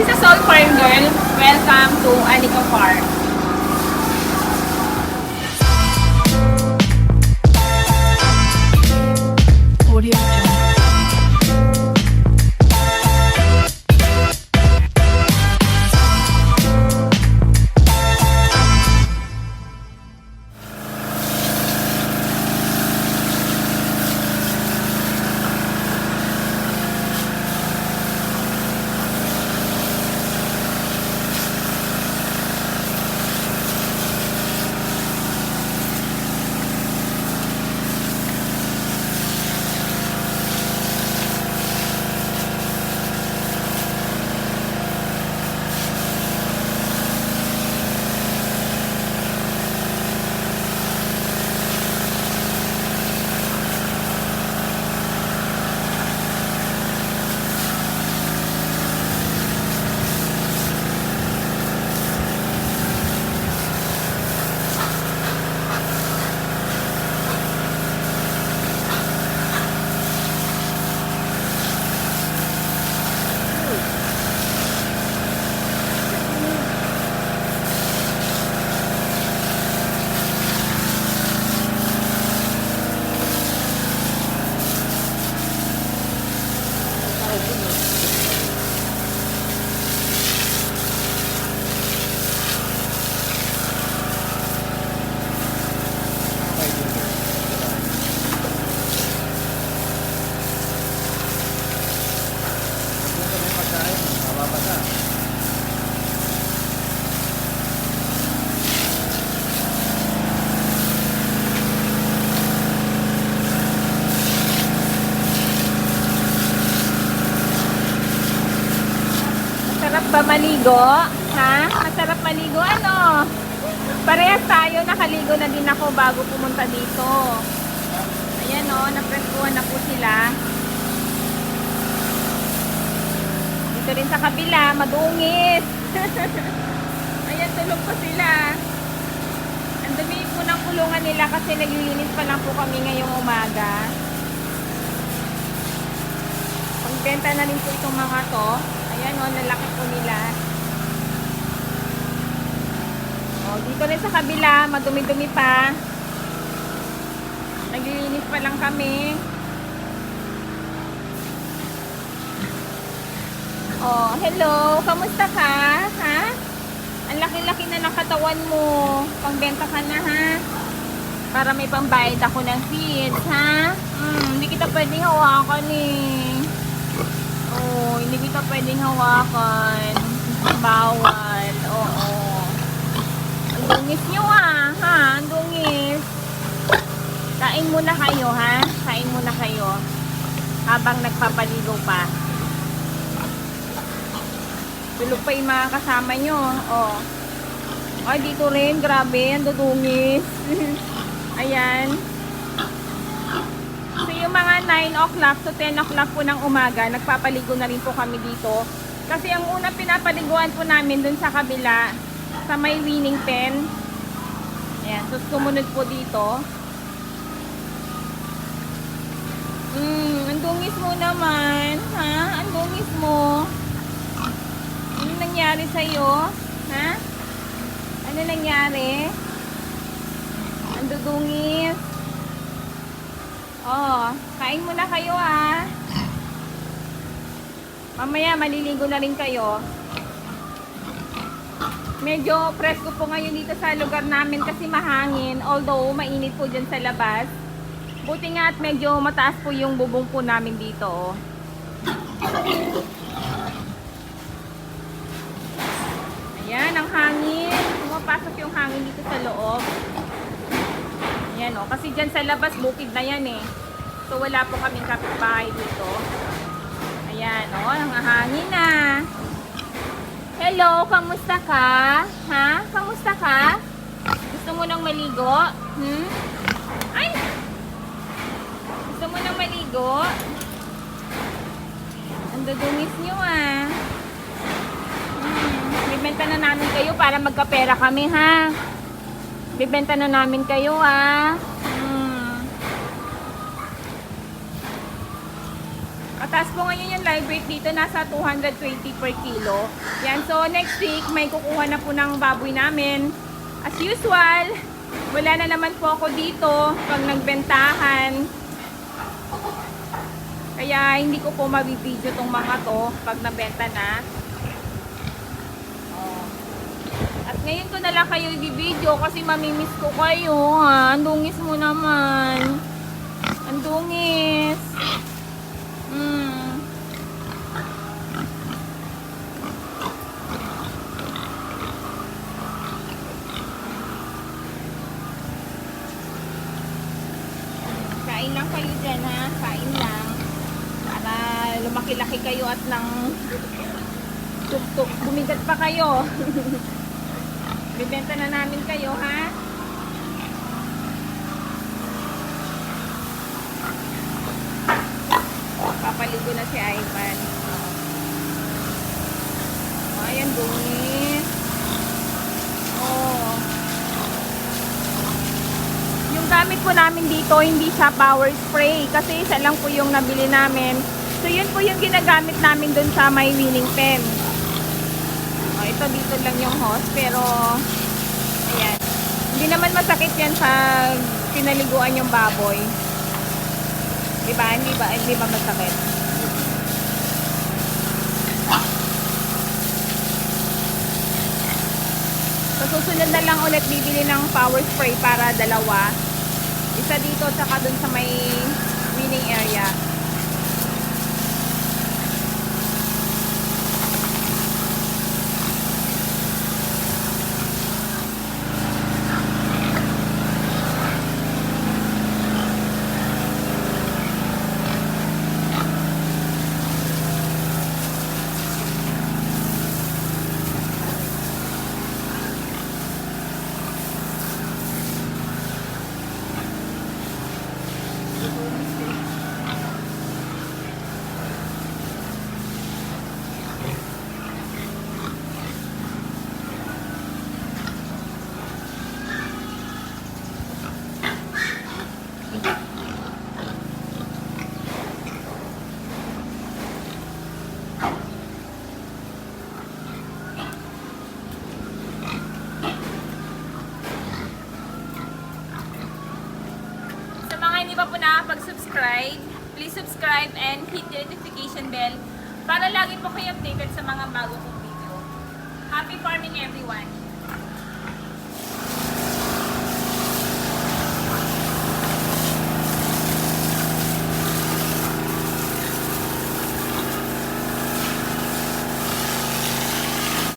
is a Soul Farm Girl. Welcome to Anika Park. Masarap ba maligo? Ha? Masarap maligo? Ano? Parehas tayo, nakaligo na din ako bago pumunta dito. Ayan o, napreskuhan na po sila. Dito rin sa kabila, madungis. Ayan, tulog pa sila. Ang dumi po ng kulungan nila kasi naglilinis pa lang po kami ngayong umaga. Pagbenta na rin po itong mga to. Ayan o, lalaki po nila. O, dito rin sa kabila, madumi-dumi pa. Naglilinis pa lang kami. Oh, hello. Kamusta ka? Ha? Ang laki-laki na ng katawan mo. Pangbenta ka na, ha? Para may pambayad ako ng feeds, ha? Hmm, hindi kita pwedeng hawakan, eh. Oh, hindi kita pwedeng hawakan. Bawal. Dungis nyo, ah. Ha? Ang dungis. Kain muna kayo, ha? Kain muna kayo. Habang nagpapaligo pa. Tulog pa yung mga kasama nyo. Oh. Ay, dito rin. Grabe. Ang dudungis. Ayan. So, yung mga 9 o'clock to 10 o'clock po ng umaga, nagpapaligo na rin po kami dito. Kasi ang unang pinapaliguan po namin dun sa kabila, sa may winning pen. Ayan. So, sumunod po dito. Hmm, ang dungis mo naman. Ha? Ang dungis mo. Ano nangyari sa'yo? Ha? Ano nangyari? Ang dudungis. Oh, kain muna kayo ah. Mamaya maliligo na rin kayo. Medyo presko po ngayon dito sa lugar namin kasi mahangin. Although mainit po dyan sa labas. Buti nga at medyo mataas po yung bubong po namin dito. Oh. Ayan, ang hangin. Pumapasok yung hangin dito sa loob. Ayan o, kasi dyan sa labas, bukid na yan eh. So wala po kaming kapitbahay dito. Ayan o, ang hangin na. Hello, kamusta ka? Ha? Kamusta ka? Gusto mo nang maligo? Hmm? Ay! Gusto mo nang maligo? Ang dudungis nyo ah. Hmm, bibenta na namin kayo para magkapera kami ha. Bibenta na namin kayo ah. Mataas po ngayon yung live weight dito, nasa 220 per kilo. Yan, so next week, may kukuha na po ng baboy namin. As usual, wala na naman po ako dito pag nagbentahan. Kaya hindi ko po mabibideo tong mga to pag nabenta na. At ngayon ko na lang kayo i-video kasi mamimiss ko kayo ha. Ang dungis mo naman. Ang dungis. Mm. Kain lang kayo dyan ha. Kain lang. Para lumaki-laki kayo at nang tuk-tuk. Bumigat pa kayo. Bibenta na namin kayo ha. Papaligo na si Ivan. Oh, ayan, dungis. Oh. Yung gamit po namin dito, hindi siya power spray. Kasi isa lang po yung nabili namin. So, yun po yung ginagamit namin dun sa may winning pen. Oh, ito dito lang yung hose. Pero, ayan. Hindi naman masakit yan pag pinaliguan yung baboy. Di ba? Hindi ba, hindi ba masakit? So, susunod na lang ulit bibili ng power spray para dalawa. Isa dito, tsaka dun sa may winning area. Hindi pa po nakapag-subscribe, please subscribe and hit the notification bell para lagi po kayo updated sa mga bago kong video. Happy farming everyone!